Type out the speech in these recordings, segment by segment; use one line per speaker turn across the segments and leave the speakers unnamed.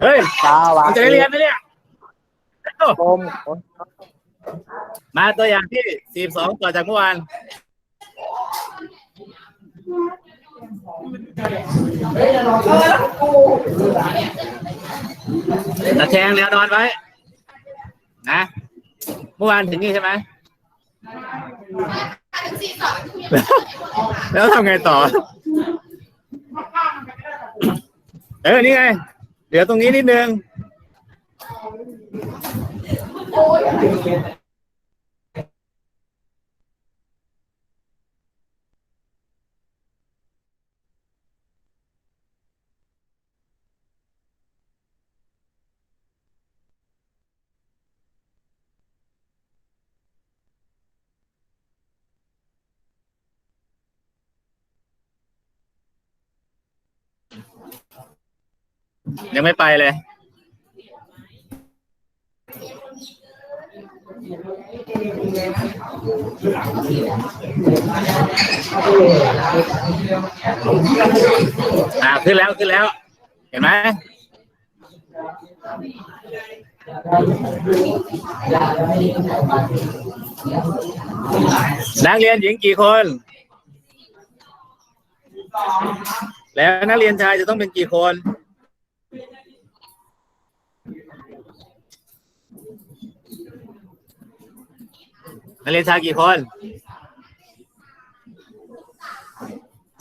เฮ้ย
สวั
มัน
ส
จะได้
ดี
เรียนไหมเนี่ยโอ้
ผม
มาตัวอย่างที่สี่สองต่อจากเมื่อวานตะแคงแนวนอนไว้ นะ เมื่อวานถึงนี่ใช่ไหม แล้วทำไงต่อ เออ นี่ไง เดี๋ยวตรงนี้นิดนึง ยังไม่ไปเลย อ่าขึ้นแล้วขึ้นแล้ว เห็นไหมนักเรียนหญิงกี่คน แล้วนักเรียนชายจะต้องเป็นกี่คน นักเรียนชายกี่คน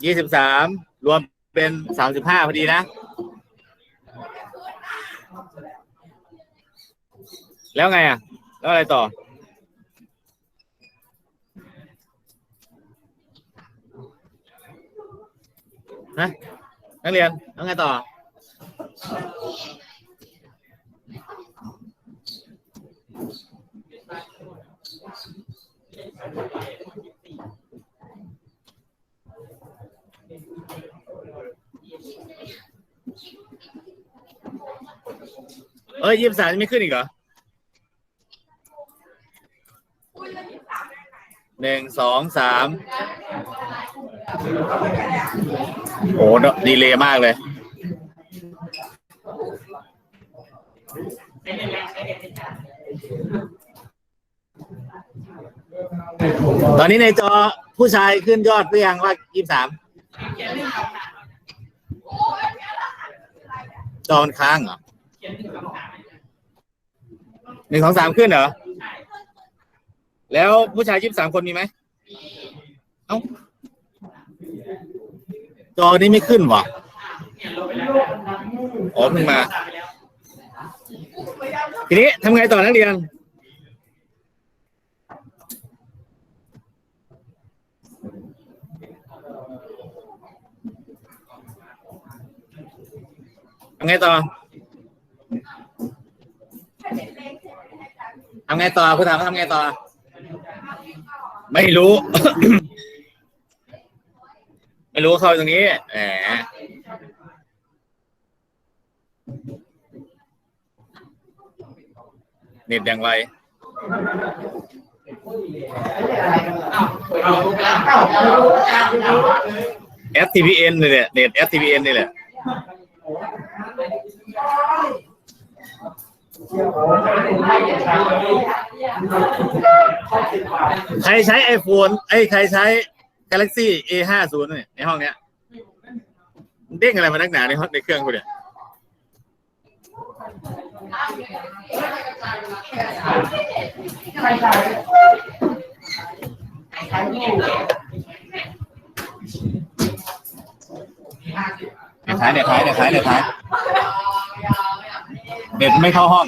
ยี่สิบสามรวมเป็นสามสิบห้าพอดีนะ แล้วไงอะ แล้วอะไรต่อ ฮะ นักเรียน แล้วไงต่อ เอ้ยยี่สิบสามยังไม่ขึ้นอีกเหรอหนึ่งสองสามโอ้โหดีเลยมากเลย ตอนนี้ในจอผู้ชายขึ้นยอดหรือยังว่ายี่สิบสามจอมันค้างเหรอหนึ่งสองสามขึ้นเหรอ แล้วผู้ชายยี่สิบสามคนมีไหมเอ้าจอนี้ไม่ขึ้นวะอ๋อเพิ่งมา ทีนี้ทำไงต่อนักเรียน ไงต่อทำไงต่อคุณถามว่าทำไงต่อ ไม่รู้ ไม่รู้เข้าตรงนี้แหมเน็ตอย่างไร FTPN นี่แหละเน็ต FTPN นี่แหละ ใครใช้ iPhone ไอ้ใครใช้ Galaxy A ห้าศูนย์เนี่ยในห้องเนี้ยเด้งอะไรมานักหนาในห้องในเครื่องคุณเนี่ยเดี๋ยว ท้ายเดี๋ยวท้ายเดี๋ยวท้ายเดี๋ยวท้ายเด็ดไม่เข้าห้อง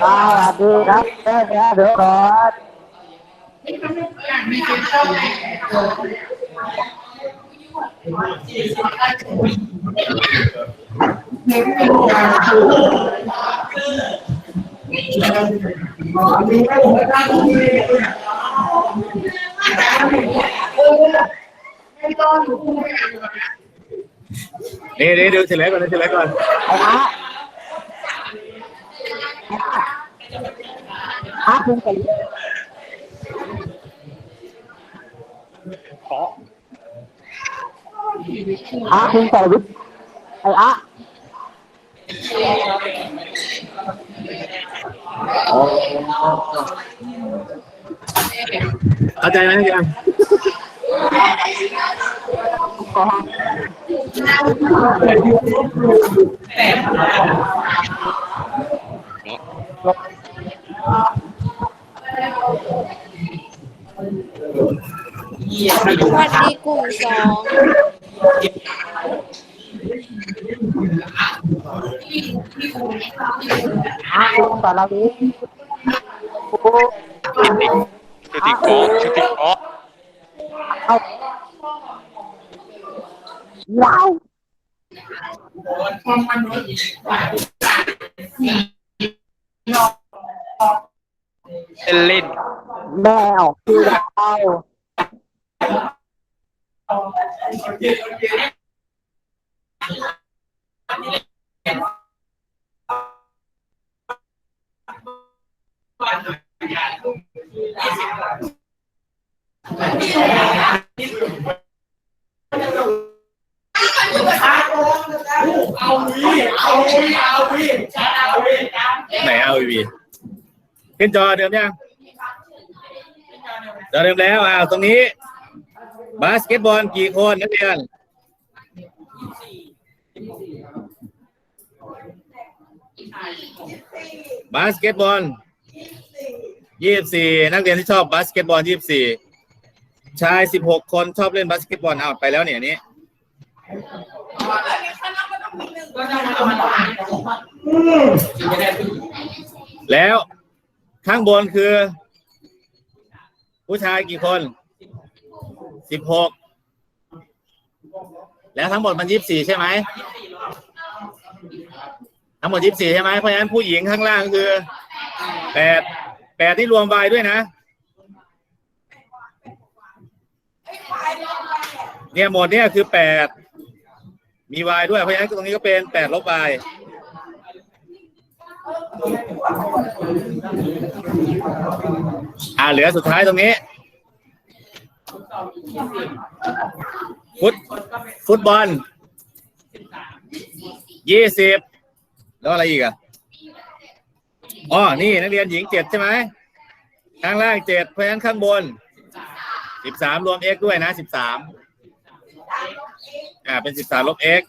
สวัสดีครับ นี่
นี่ดูเฉลยก่อนดูเฉลยก่อน
อะคุณใส่อะคุณใส่วิทย์ ไอ้อะ
เข้าใจไหมยัง
สวัสดีกลุ่มสอง
อะ คุณสารวิทย์โอ้
ชุติโกะชุติโก
อว้าว
เป็นเล่น
แมว
ไหนเอาวีขึ้นจอเดิมยังจอเดิมแล้วอ้าวตรงนี้ บาสเกตบอลกี่คนนักเรียนบาสเกตบอล ยี่สิบสี่นักเรียนที่ชอบบาสเกตบอลยี่สิบสี่ชายสิบหกคนชอบเล่นบาสเกตบอลเอาไปแล้วเนี่ยอันนี้แล้วข้างบนคือ ผู้ชายกี่คนสิบหกแล้วทั้งหมดมันยี่สิบสี่ใช่ไหมทั้งหมดยี่สิบสี่ใช่ไหมเพราะฉะนั้นผู้หญิงข้างล่างคือแปด แปดที่รวมวายด้วยนะ เนี่ยหมดเนี่ยคือแปดมีวายด้วย เพราะฉะนั้นตรงนี้ก็เป็นแปดลบวายอ่าเหลือสุดท้ายตรงนี้ ฟุตฟุตบอลยี่สิบแล้วอะไรอีกอะ อ๋อ นี่นักเรียนหญิงเจ็ดใช่ไหมข้างล่างเจ็ดเพราะฉะนั้นข้างบนสิบสามรวม x ด้วยนะสิบสามอ่า เป็นสิบสามลบ x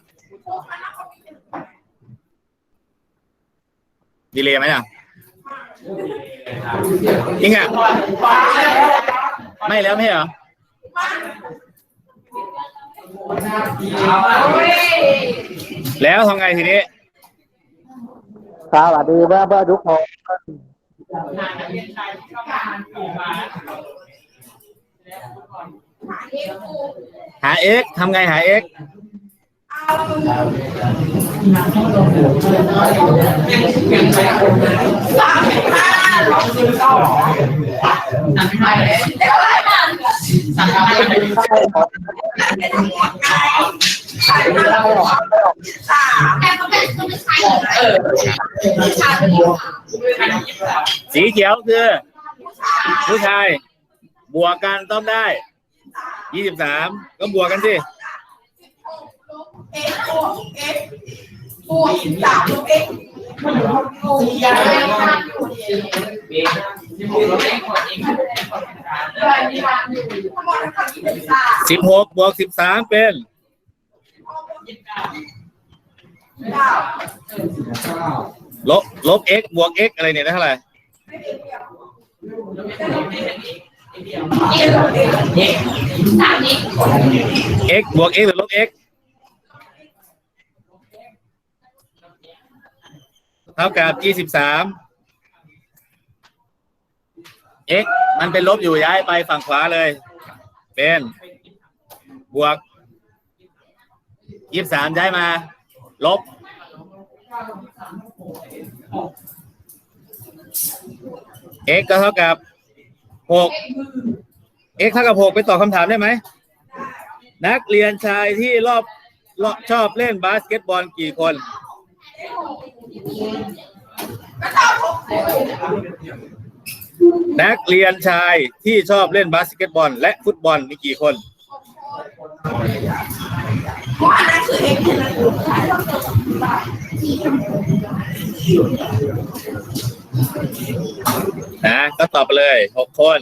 ดีเลยไหมอะจริงอะไม่แล้วไม่เหรอแล้วทำไงทีนี้
สวัสดีเพื่อนเพื่อนทุกคน
หา x ทำไงหา x สี เขียวคือ ผู้ชาย บวกกันต้องได้ยี่สิบสามก็บวกกันสิ
บวกสิบสามลบเอ็กบวกสี่อย่ามดทั้งยี่สิบ สิ
บหกบวกสิบสามเป็น
เก้า
ลบลบ x บวก x อะไรเนี่ยได้เท่าไหร่ x บวก x หรือลบ x เท่ากับยี่สิบสาม x มันเป็นลบอยู่ย้ายไปฝั่งขวาเลย เป็นบวกยี่สามย้ายมา ลบ x ก็เท่ากับหก x เท่ากับหกไปตอบคำถามได้ไหม นักเรียนชายที่รอบรอบชอบเล่นบาสเกตบอลกี่คน นักเรียนชายที่ชอบเล่นบาสเกตบอล และฟุตบอลมีกี่คนนะก็ตอบไปเลยหกคน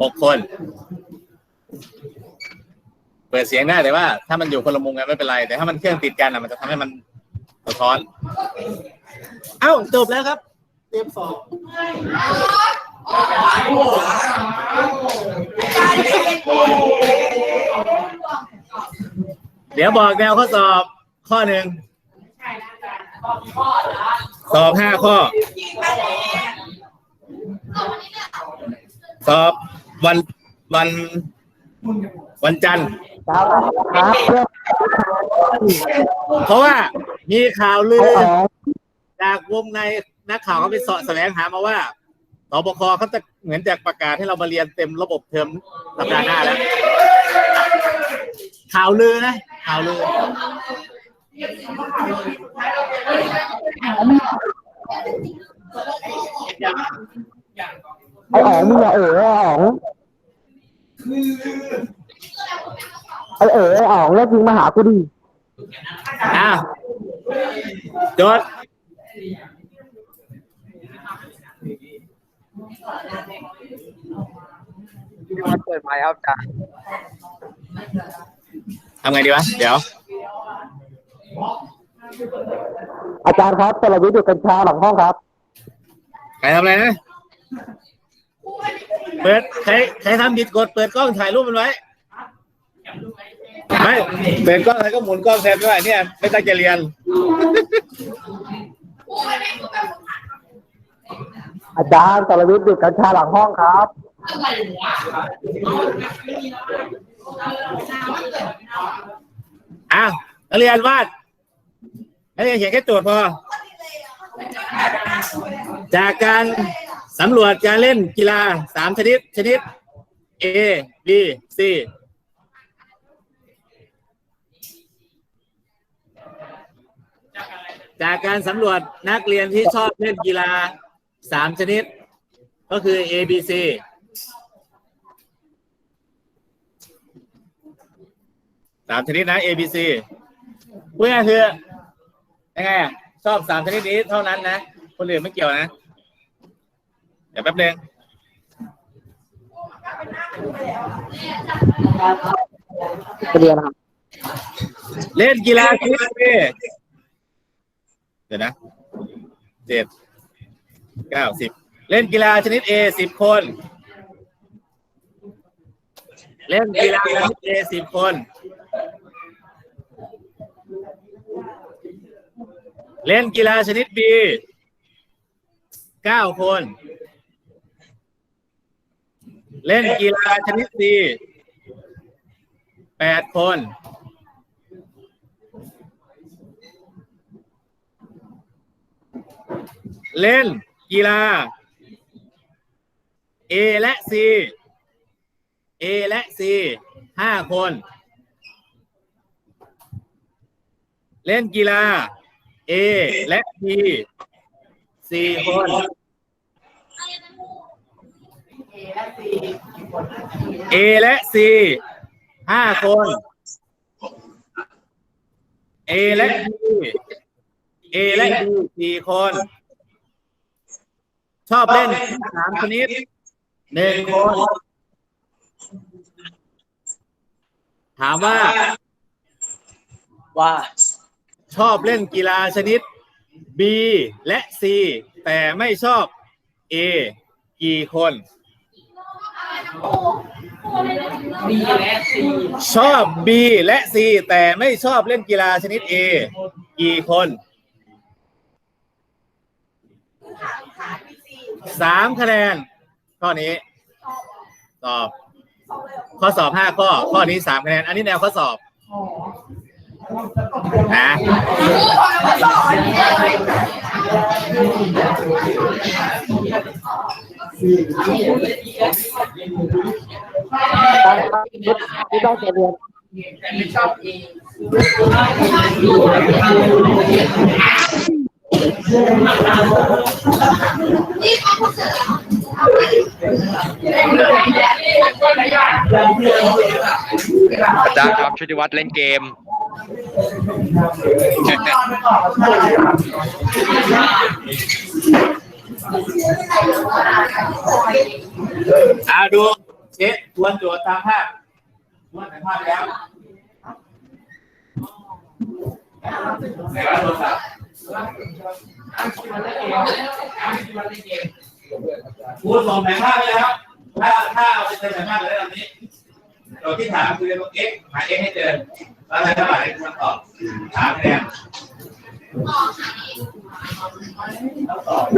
หกคน เปิดเสียงได้แต่ว่า ถ้ามันอยู่คนละมุมกันไม่เป็นไร แต่ถ้ามันเครื่องติดกันอะมันจะทำให้มันสะท้อน เอ้าจบแล้วครับ เตรียมสอบเดี๋ยวบอกแนวข้อสอบข้อหนึ่งสอบห้าข้อ สอบวันวัน วันจันทร์
เช้าครับเพื่อน
เพราะว่ามีข่าวลื
ไอ้
อ
อ๋อ
จากวงในนักข่าวเขาไปเสาะแสวงหามาว่าสบคเขาจะเหมือนจะประกาศให้เรามาเรียนเต็มระบบเทอมสัปดาห์หน้าแล้ว ข่าวลือนะ ข่าวลือ
ไอ้อ๋องมึงอย่าเอ๋อไอ้อ๋อง ไอ้เอ๋อไอ้อ๋องเลิกยิงมาหากูดิ
อ้าวจด
เปิดไมค์ครับจ้า
ทำไงดีวะ เดี๋ยว
อาจารย์ครับสรวิทย์อยู่กัญชาหลังห้องครับ
ใครทำอะไรนะ เปิดใครใครทำผิดกฎเปิดกล้องถ่ายรูปมันไว้ไม่เปิดกล้องแล้วก็หมุนกล้องแทนด้วยเนี่ยไม่ตั้งใจเรียน
อาจารย์สรวิทย์อยู่กัญชาหลังห้องครับ
อ้าวนักเรียนวาดนักเรียนเขียนแค่โจทย์พอ จากการ สำรวจการเล่นกีฬาสามชนิด ชนิด A B C จากการสำรวจนักเรียนที่ชอบเล่นกีฬาสามชนิด ก็คือ A B C สามชนิดนะ A B C เพูดง่ายๆคือยังไงอะชอบสามชนิดนี้เท่านั้นนะ คนอื่นไม่เกี่ยวนะ ดี๋ยวแป๊บนึง
ไปเรียนครับ
เล่นกีฬาชนิด A เดี๋ยวนะเจ็ดเก้าสิบเล่นกีฬาชนิด A สิบคน เล่นกีฬาชนิด A สิบคน เล่นกีฬาชนิด B เก้าคน เล่นกีฬาชนิด C แปดคน เล่นกีฬา A และ C A และ C ห้าคน เล่นกีฬา A และ B สี่คน A และ C ห้าคน A และ B A และ B สี่คน ชอบเล่นสามชนิดหนึ่งคน ถามว่า
ว่า
ชอบเล่นกีฬาชนิด B และ C แต่ไม่ชอบ A กี่คน
ค
บีและซี
ชอบ B และ C แต่ไม่ชอบเล่นกีฬาชนิด A กี่คนสามคะแนน ข้อนี้สอบ ข้อสอบห้าข้อ ข้อนี้สามคะแนน อันนี้แนวข้อสอบนะ
ที่ต้องเรียน
แต่ไม่ชอบเอง
อาจารย์ครับชุติวัฒน์เล่นเกม
อาดูเช็คทวนโจทย์ตามภาพทวนในภาพแล้วไหนวะโทรศัพท์พูดส่งแผนภาพไปแล้วถ้าถ้าเอาไปเจอแผนภาพเลยแบบนี้เราที่ถามคือตรง x หา x ให้เจอแล้วอะไรเท่าไหร่ให้คุณตอบถามแนน
แต่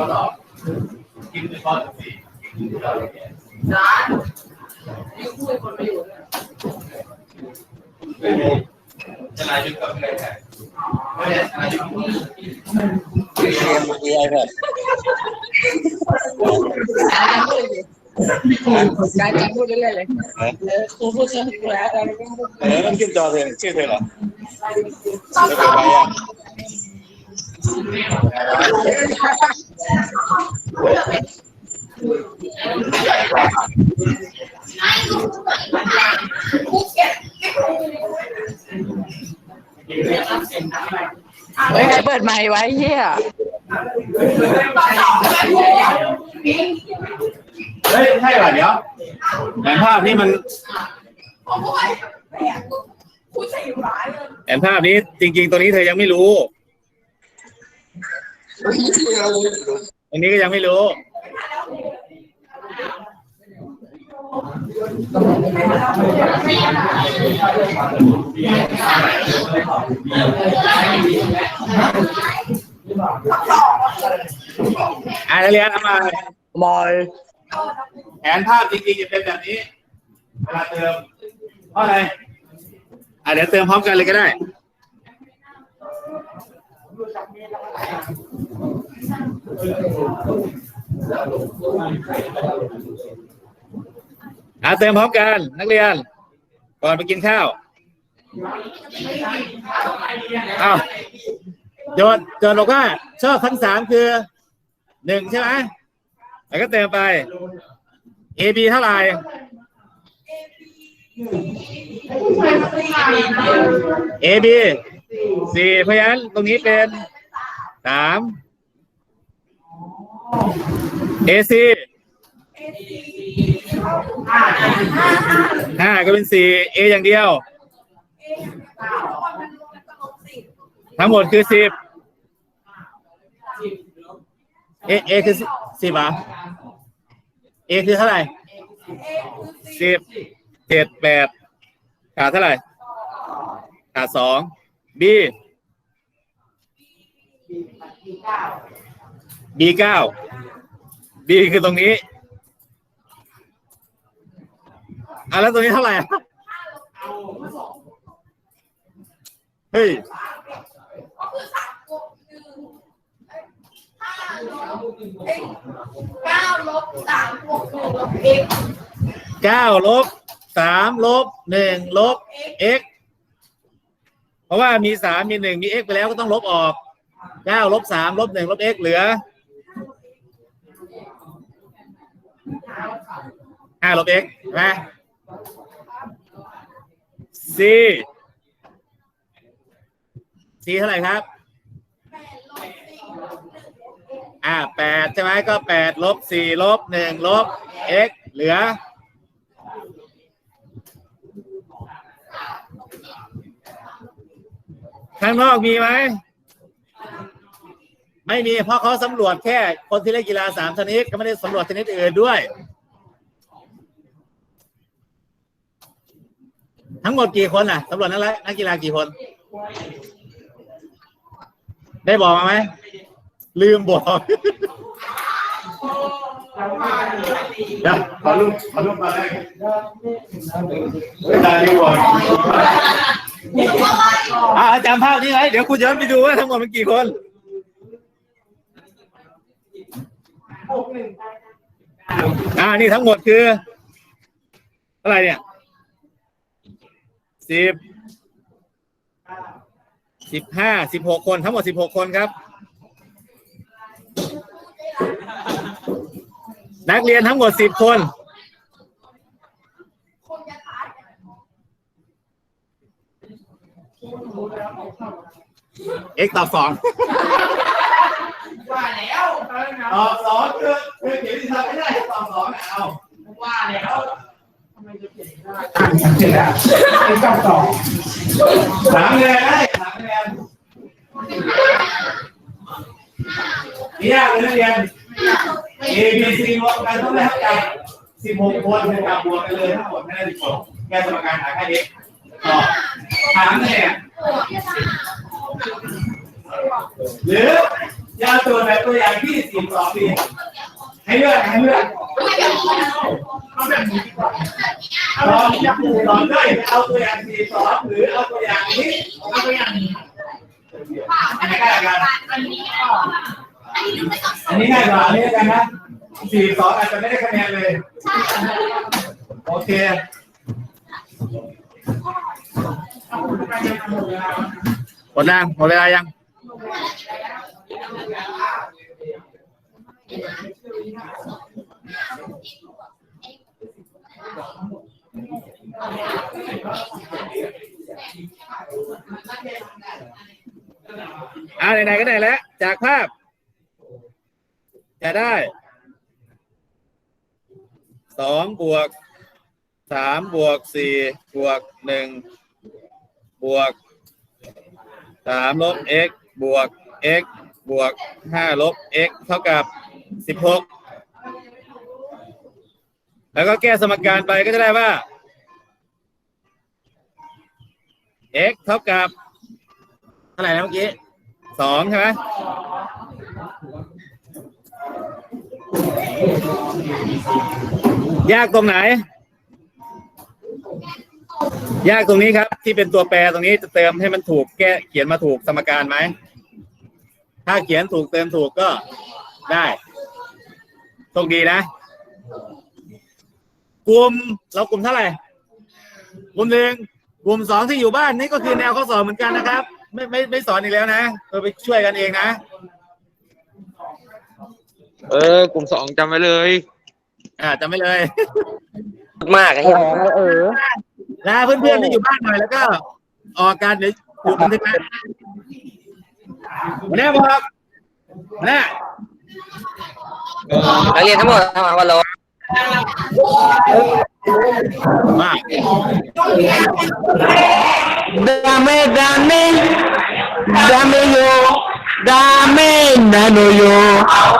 ข้อตอบคิดเป็นข้อสี่
ร้านนี่พูดคนประโยชน์
จะนายยุทธกับอะไรแทนไเรื่
อยๆเลยกูพูดเรื่องแล้วอะไรก็พูด
เออต้องขึ้นจอเธอชื่อเธอเหรอไม่เป็นไรอะ
เฮ้ยเปิดไมค์ไว้เฮีย
เฮ้ยใช่เหรอเดี๋ยวแผนภาพนี้มันแผนภาพนี้จริง ๆ ตัวนี้เธอยังไม่รู้ อันนี้ก็ยังไม่รู้อ่านักเรียนเอามา
มอย
แผนภาพจริงๆจะเป็นแบบนี้เวลาเติมเพราะอะไรอะเดี๋ยวเติมพร้อมกันเลยก็ได้ อะเติมพร้อมกัน นักเรียน ก่อนไปกินข้าวอ้าวโจทย์โจทย์บอกว่า ชอบทั้งสามคือหนึ่งใช่ไหมแล้วก็เติมไป A B เท่าไหร่ A B สี่เพราะฉะนั้นตรงนี้เป็นสาม A C ห้าก็เป็นสี่ A ออย่างเดียว ทั้งหมดคือสิบ A A คือสิบอะ A คือเท่าไหร่สิบเจ็ดแปดขาดเท่าไหร่ขาดสอง B B เก้า B คือตรงนี้อะแล้วตรงนี้เท่าไหร่อะเฮ้ย
เก้าลบสามบวกหนึ่งลบเอ็ก
เก้าลบสามลบหนึ่งลบ x เพราะว่ามีสามมีหนึ่งมี x ไปแล้วก็ต้องลบออกเก้าลบสามลบหนึ่งลบ x เหลือ ห้าลบ x นะ c c เท่าไหร่ครับ อ่าแปดใช่ไหมก็แปดลบสี่ลบหนึ่งลบ x เหลือข้างนอกมีไหม ไม่มีเพราะเขาสำรวจแค่คนที่เล่นกีฬาสามชนิดก็ไม่ได้สำรวจชนิดอื่นด้วย ทั้งหมดกี่คนอะสำรวจนักนักกีฬากี่คน ได้บอกมาไหมลืมบอกเดี๋ยวขอรูปขอรูปมาได้เวลาดีกว่าอ่าจำภาพนี้ไว้เดี๋ยวคุณย้อนไปดูว่าทั้งหมดมันกี่คน อ่านี่ทั้งหมดคือเท่าไหร่เนี่ยสิบสิบห้าสิบหกคนทั้งหมดสิบหกคนครับ นักเรียนทั้งหมดสิบคน เอ็กตอบสอง
ว่าแล้ว
ตอบสองคือคือเขียนที่ทำไม่ได้ตอบสองเอา
ว่าแล้ว
เสร็จแล้วไอ้เจ้าสอง
สามคะแนนได้สามคะแนนนี่ยากเลยนักเรียน A B C รวมกันต้องได้เท่ากับสิบหกคนเป็นกับบวกกันเลยทั้งหมดไม่ได้สิบหกแก้สมการหาค่า x ตอบถามเนี่ยหรือ ยาตัวแบบตัวอย่างที่สิบสองปีให้เลือกให้เลือกตอบตอบด้เอาตัวอย่างสี่สองหรือเอาตัวอย่างนี้เอาตัวอย่างนี้อันไหนง่ายกว่ากันอันนี้ง่ายกว่าอันนี้กันนะสี่สองอาจจะไม่ได้คะแนนเลยโอเคหมดยังหมดเวลายัง อ่าไหนๆก็ได้แล้ว จากภาพ จะได้สองบวกสามบวกสี่บวกหนึ่งบวกสามลบ x บวก x บวกห้าลบ x เท่ากับสิบหกแล้วก็แก้สมการไปก็จะได้ว่า x เท่ากับเท่าไหร่นะเมื่อกี้สองใช่ไหมยากตรงไหน ยากตรงนี้ครับ ที่เป็นตัวแปรตรงนี้จะเติมให้มันถูกแก้เขียนมาถูกสมการไหม ถ้าเขียนถูกเติมถูกก็ได้โชคดีนะ กลุ่มเรากลุ่มเท่าไหร่ กลุ่มหนึ่งกลุ่มสองที่อยู่บ้านนี่ก็คือแนวข้อสอบเหมือนกันนะครับ ไม่ไม่ไม่สอนอีกแล้วนะเราไปช่วยกันเองนะ
เออ กลุ่มสองจำไว้เลย
อ่าจำไม่เลย
มากไอ้
แห
เหี้ย
มเออ
ลาเพื่อนๆที่อยู่บ้านหน่อยแล้วก็ ออกการเดี๋ยวอยู่บันทึกนะ วันนี้บอกนะ
นักเรียนทั้งหมดทำมาวันละ
มาก
Dame, dame, dame yo, dame, nano yo.